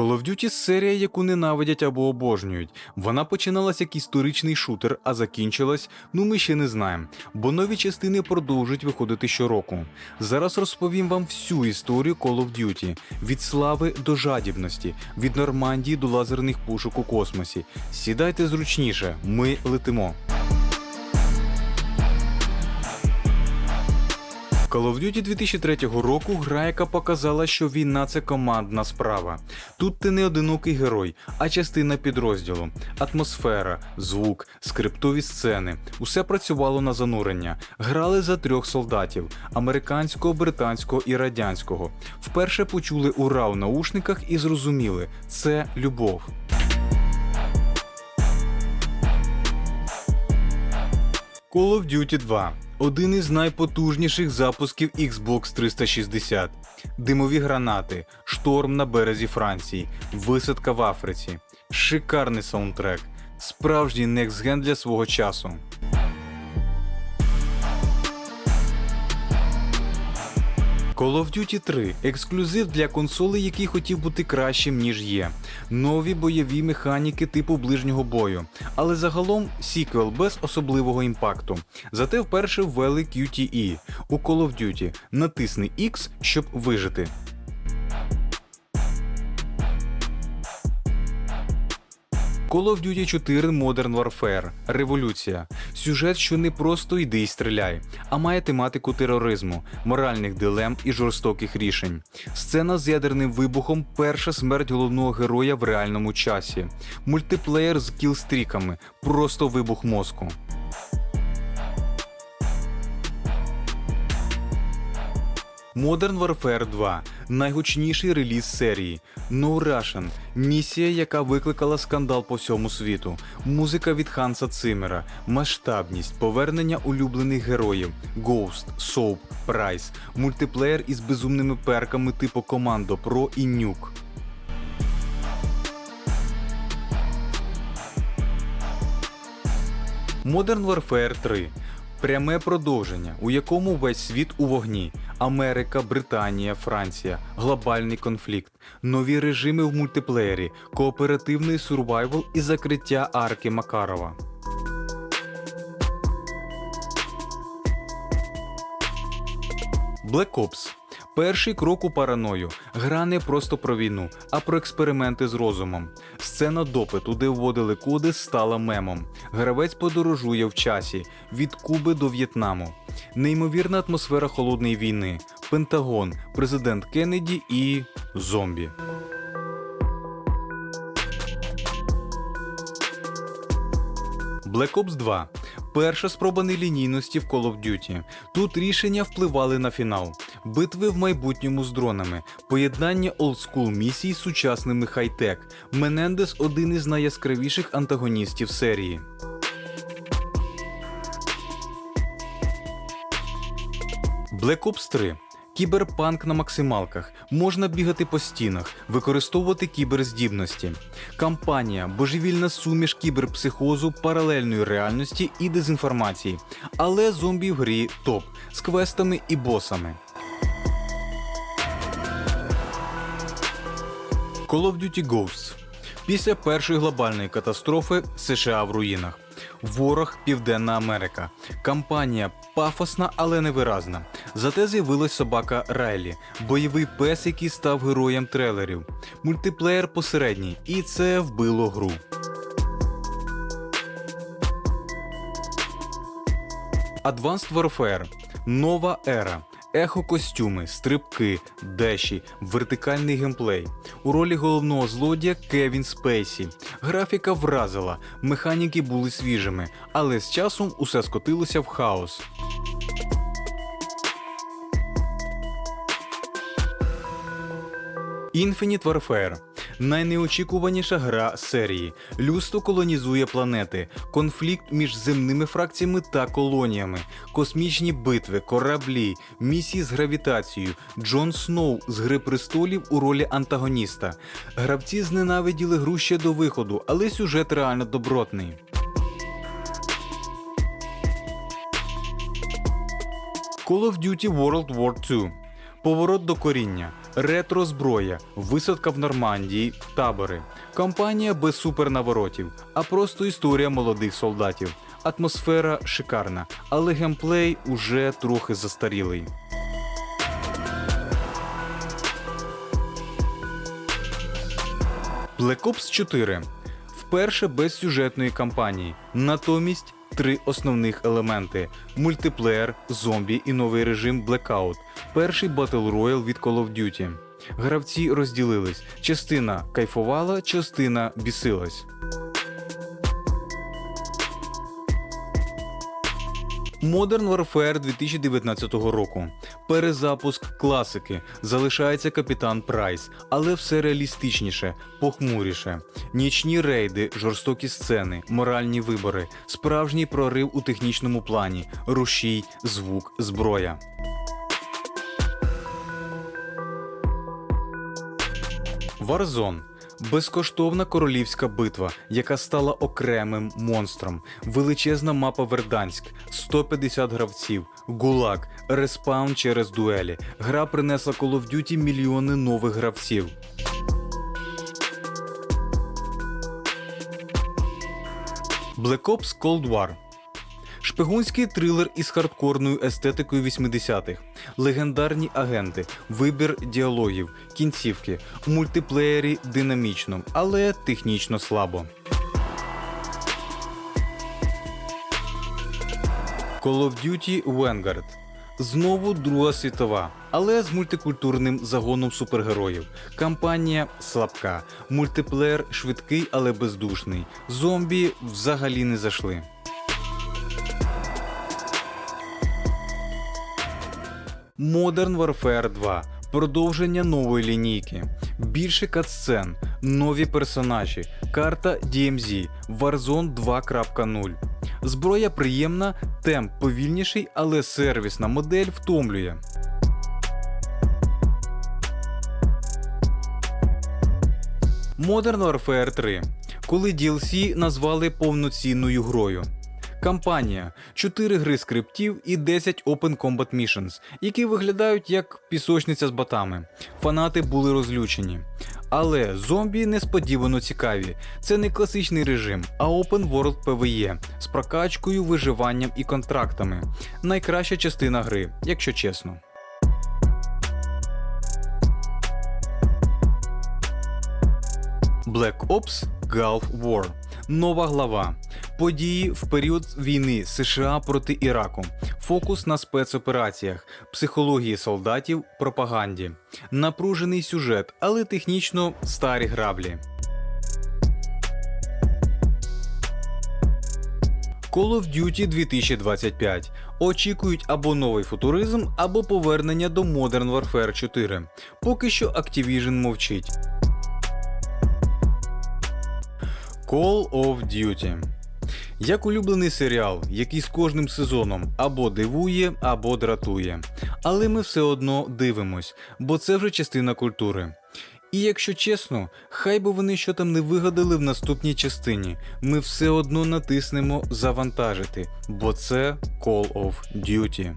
Call of Duty серія, яку ненавидять або обожнюють. Вона починалась як історичний шутер, а закінчилась, ну ми ще не знаємо, бо нові частини продовжують виходити щороку. Зараз розповім вам всю історію Call of Duty від слави до жадібності, від Нормандії до лазерних пушок у космосі. Сідайте зручніше, ми летимо. Call of Duty 2003 року гра, яка показала, що війна це командна справа. Тут ти не одинокий герой, а частина підрозділу, атмосфера, звук, скриптові сцени. Усе працювало на занурення. Грали за трьох солдатів: американського, британського і радянського. Вперше почули ура в наушниках і зрозуміли, це любов. Call of Duty 2 один із найпотужніших запусків Xbox 360. Димові гранати, шторм на березі Франції, висадка в Африці, шикарний саундтрек, справжній некстген для свого часу. Call of Duty 3 ексклюзив для консолей, який хотів бути кращим, ніж є. Нові бойові механіки типу ближнього бою, але загалом сіквел без особливого імпакту. Зате вперше ввели QTE у Call of Duty. Натисни X, щоб вижити. Call of Duty 4 Modern Warfare Революція. Сюжет, що не просто йди й стріляй, а має тематику тероризму, моральних дилем і жорстоких рішень. Сцена з ядерним вибухом перша смерть головного героя в реальному часі. Мультиплеєр з кілстріками, просто вибух мозку. Modern Warfare 2 найгучніший реліз серії. No Russian – місія, яка викликала скандал по всьому світу. Музика від Ханса Цимера, масштабність, повернення улюблених героїв, Ghost, Soap, Price, мультиплеєр із безумними перками типу Командо Pro і Nuke. Modern Warfare 3 пряме продовження, у якому весь світ у вогні: Америка, Британія, Франція, глобальний конфлікт, нові режими в мультиплеєрі, кооперативний сурвайвл і закриття арки Макарова. Black Ops Перший крок у параною. Гра не просто про війну, а про експерименти з розумом. Сцена допиту, де вводили коди, стала мемом. Гравець подорожує в часі від Куби до В'єтнаму. Неймовірна атмосфера холодної війни, Пентагон, президент Кеннеді і зомбі. Black Ops 2 перша спроба нелінійності в Call of Duty. Тут рішення впливали на фінал, битви в майбутньому з дронами, поєднання олдскул місій з сучасними хай-тек. Менендес один із найяскравіших антагоністів серії. Black Ops 3 Кіберпанк на максималках. Можна бігати по стінах, використовувати кіберздібності. Кампанія божевільна суміш кіберпсихозу, паралельної реальності і дезінформації. Але зомбі в грі топ з квестами і босами. Call of Duty Ghosts Після першої глобальної катастрофи США в руїнах. Ворог Південна Америка. Кампанія пафосна, але невиразна. Зате з'явилась собака Райлі, бойовий пес, який став героєм трейлерів, мультиплеєр посередній, і це вбило гру. Advanced Warfare нова ера. Ехо-костюми, стрибки, деші, вертикальний геймплей. У ролі головного злодія Кевін Спейсі. Графіка вразила, механіки були свіжими, але з часом усе скотилося в хаос. Infinite Warfare найнеочікуваніша гра серії. Людство колонізує планети, конфлікт між земними фракціями та колоніями, космічні битви, кораблі, місії з гравітацією, Джон Сноу з Гри престолів у ролі антагоніста. Гравці зненавиділи гру ще до виходу, але сюжет реально добротний. Call of Duty World War II Поворот до коріння. ретро зброя, висадка в Нормандії, табори. Кампанія без супернаворотів, а просто історія молодих солдатів. Атмосфера шикарна, але геймплей уже трохи застарілий. Black Ops 4 вперше без сюжетної кампанії, натомість три основних елементи: мультиплеєр, зомбі і новий режим Blackout, перший Battle Royale від Call of Duty. Гравці розділились: частина кайфувала, частина бісилась. Modern Warfare 2019 року. Перезапуск класики. Залишається капітан Прайс, але все реалістичніше, похмуріше. Нічні рейди, жорстокі сцени, моральні вибори, справжній прорив у технічному плані, рушій, звук, зброя. Warzone – безкоштовна королівська битва, яка стала окремим монстром. Величезна мапа Верданськ, 150 гравців, гулаг, респаун через дуелі. Гра принесла Call of Duty мільйони нових гравців. Black Ops Cold War Шпигунський трилер із хардкорною естетикою 80-х, легендарні агенти, вибір діалогів, кінцівки, у мультиплеєрі динамічно, але технічно слабо. Call of Duty Vanguard. Знову Друга світова, але з мультикультурним загоном супергероїв. Кампанія слабка, мультиплеєр швидкий, але бездушний. Зомбі взагалі не зайшли. Modern Warfare 2. Продовження нової лінійки. Більше катсцен, нові персонажі, карта DMZ, Warzone 2.0. Зброя приємна, темп повільніший, але сервісна модель втомлює. Modern Warfare 3. Коли DLC назвали повноцінною грою. Кампанія 4 гри скриптів і 10 Open Combat Missions, які виглядають як пісочниця з ботами. Фанати були розлючені. Але зомбі несподівано цікаві. Це не класичний режим, а Open World PvE з прокачкою, виживанням і контрактами. Найкраща частина гри, якщо чесно. Black Ops Gulf War. Нова глава. Події в період війни США проти Іраку. Фокус на спецопераціях, психології солдатів, пропаганді. Напружений сюжет, але технічно старі граблі. Call of Duty 2025 очікують або новий футуризм, або повернення до Modern Warfare 4. Поки що Activision мовчить. Call of Duty. Як улюблений серіал, який з кожним сезоном або дивує, або дратує. Але ми все одно дивимось, бо це вже частина культури. І якщо чесно, хай би вони що там не вигадали в наступній частині, ми все одно натиснемо завантажити, бо це Call of Duty.